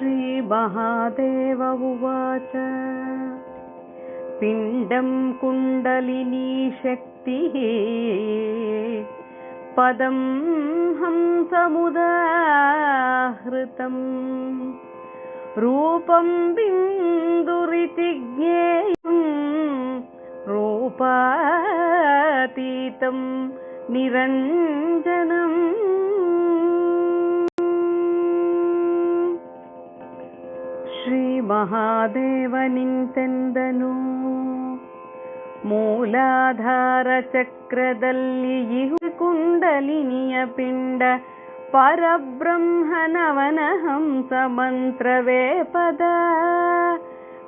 श्रीमहादेव उवाच पिण्डं कुण्डलिनी शक्तिः पदं हंसमुदाहृतम् रूपं बिन्दुरिति ज्ञेयम् रूपातीतं निरञ्जनम् ಶ್ರೀಮಹಾದೇವನಿಂತೆಂದನು ಮೂಲಾಧಾರ ಚಕ್ರದಲ್ಲಿ ಇಹು ಕುಂಡಲಿನಿಯ ಪಿಂಡ, ಪರಬ್ರಹ್ಮನವನ ಹಂಸ ಮಂತ್ರವೇ ಪದ.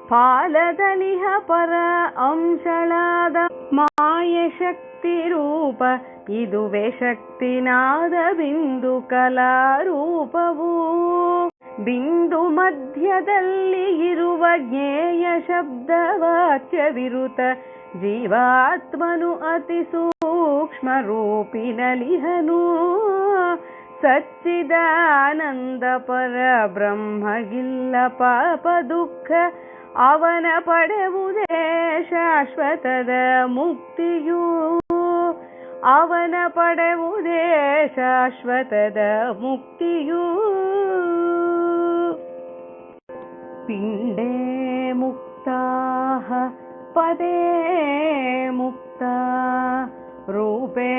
ಪಾಲದಲಿಹ ಪರ ಅಂಶಳಾದ ಮಾಯ ಶಕ್ತಿ ರೂಪ, ಇದುವೆ ಶಕ್ತಿನಾದ ಬಿಂದು ಕಲಾರೂಪವು. ಬಿಂದು ಮಧ್ಯದಲ್ಲಿ ಇರುವ ಜ್ಞೇಯ ಶಬ್ದ ವಿರುತ ಜೀವಾತ್ಮನು ಅತಿ ಸೂಕ್ಷ್ಮ ರೂಪಿನಲಿಹನು ಸಚ್ಚಿದಾನಂದ ಪರ ಬ್ರಹ್ಮಗಿಲ್ಲ ಪಾಪ ದುಃಖ, ಅವನ ಪಡೆವುದೇ ಶಾಶ್ವತದ ಮುಕ್ತಿಯು. ಅವನ ಪಡೆವುದೇ ಶಾಶ್ವತದ ಮುಕ್ತಿಯೂ. पिण्डे मुक्ताः पदे मुक्ता रूपे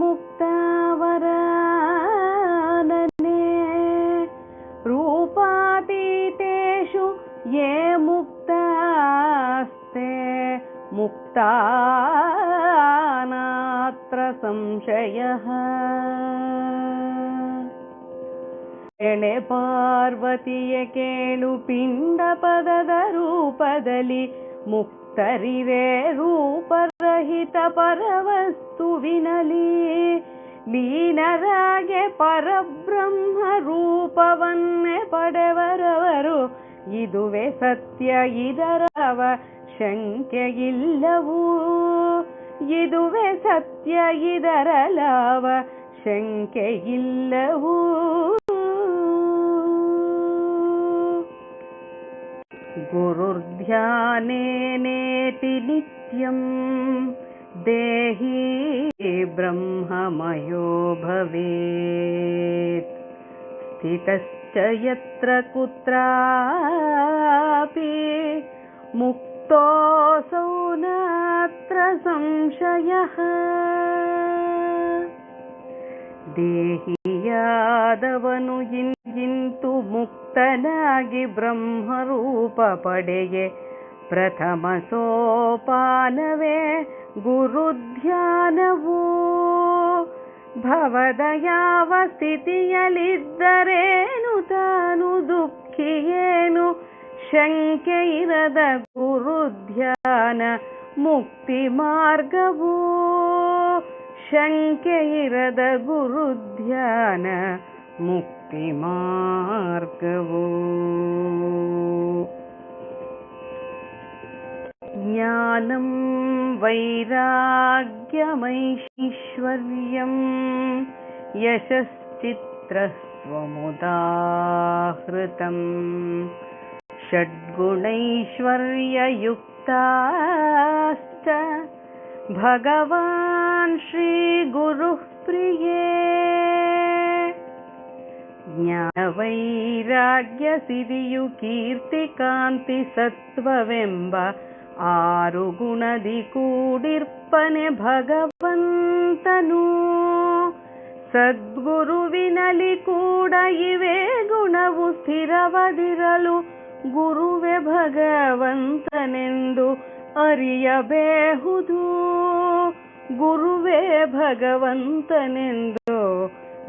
मुक्तावरानने रूपातीतेषु ये मुक्तास्ते मुक्तानात्र संशयः ಎಳೆ ಪಾರ್ವತಿಯ ಕೇಳು ಪಿಂಡ ಪದದ ರೂಪದಲ್ಲಿ ಮುಕ್ತರಿವೆ ರೂಪರಹಿತ ಪರವಸ್ತುವಿನಲಿ ಲೀನರಾಗೆ ಪರಬ್ರಹ್ಮ ರೂಪವನ್ನೇ ಪಡೆವರವರು, ಇದುವೆ ಸತ್ಯ, ಇದರವ ಶಂಕೆಯಿಲ್ಲವೂ. ಇದುವೆ ಸತ್ಯ ಇದರ ಲಾವ ಶಂಕೆಯಿಲ್ಲವೂ. गुरुर्ध्यानेनेति नित्यम् देही ब्रह्ममयो भवेत्। स्थितश्च यत्र कुत्रापि मुक्तोऽसौ नात्र संशयः। देहि यादवनु ಇಂತು ಮುಕ್ತನಾಗಿ ಬ್ರಹ್ಮರೂಪ ಪಡೆಗೆ ಪ್ರಥಮ ಸೋಪಾನವೇ ಗುರುಧ್ಯಾನವು ಭವದ ಯಾವ ಸ್ಥಿತಿಯಲ್ಲಿದ್ದರೇನು ತಾನು ದುಃಖಿಯೇನು ಶಂಕೆ ಇರದ ಗುರುಧ್ಯಾನ ಮುಕ್ತಿ ಮಾರ್ಗವು ಶಂಕೆ ಇರದ ಗುರುಧ್ಯಾನ ಮುಕ್ತಿ मार्गवो। ज्ञानं वैराग्यमैश्वर्यं यशश्चित्रस्वमुदाहृतम् षड्गुणैश्वर्ययुक्ताश्च भगवान् श्रीगुरुः प्रिये ಸಿರಿಯು ಕೀರ್ತಿ ಕಾಂತಿ ಸತ್ವವೆಂಬ ಆರು ಗುಣದಿ ಕೂಡಿರ್ಪನೆ ಭಗವಂತನು. ಸದ್ಗುರುವಿನಲಿ ಕೂಡ ಇವೆ ಗುಣವು ಸ್ಥಿರವದಿರಲು ಗುರುವೆ ಭಗವಂತನೆಂದು ಅರಿಯಬೇಹುದು. ಗುರುವೇ ಭಗವಂತನೆಂದು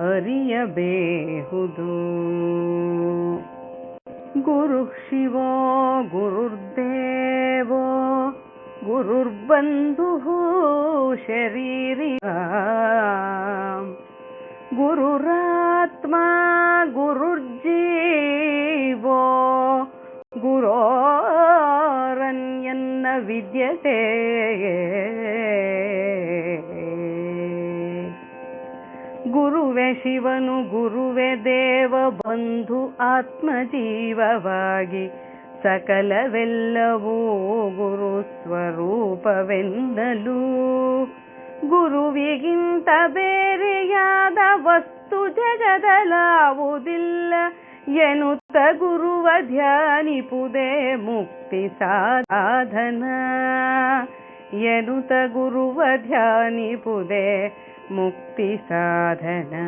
ಅರಿಯಬೇಹುದು ಗುರು ಶಿವೋ ಗುರುರ್ದೇವೋ ಗುರುರ್ಬಂಧು ಶರೀರಿ ಗುರುರಾತ್ಮ ಗುರುರ್ಜೀವೋ ಗುರೋರನ್ಯನ್ನ ವಿದ್ಯತೆ ಗುರುವೆ ಶಿವನು, ಗುರುವೆ ದೇವ, ಬಂಧು ಆತ್ಮಜೀವವಾಗಿ ಸಕಲವೆಲ್ಲವೂ ಗುರು ಸ್ವರೂಪವೆನ್ನಲು. ಗುರುವಿಗಿಂತ ಬೇರೆಯಾದ ವಸ್ತು ಜಗದಲಾವುದಿಲ್ಲ. ಎನ್ನುತ್ತ ಗುರುವ ಧ್ಯಾನಿಪುದೇ ಮುಕ್ತಿ ಸಾಧನ. ಎನ್ನುತ್ತ ಗುರುವ ಧ್ಯಾನಿಪುದೇ मुक्तिसाधना।